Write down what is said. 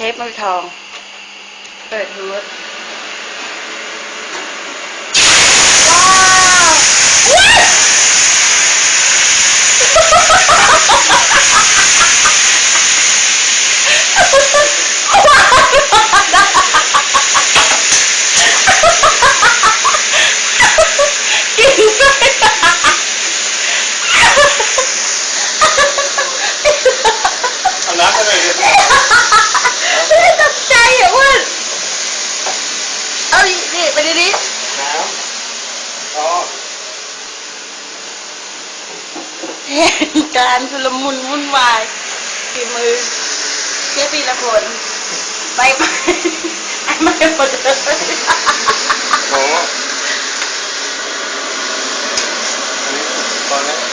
เทปมือทอง เปิดฮูดว้าวกินด้วย เอาน้ำไปเลยดิ ไม่ได้ตกใจอะอ้วนเอา ดินี่ไปดิดิน้ำอ๋อเหตุการณ์ชุลมุนวุ่นวายฝีมือเชฟปีละคนไปไปไอ้ไม่หมดเลยโอ้อันนี้ตอนนี้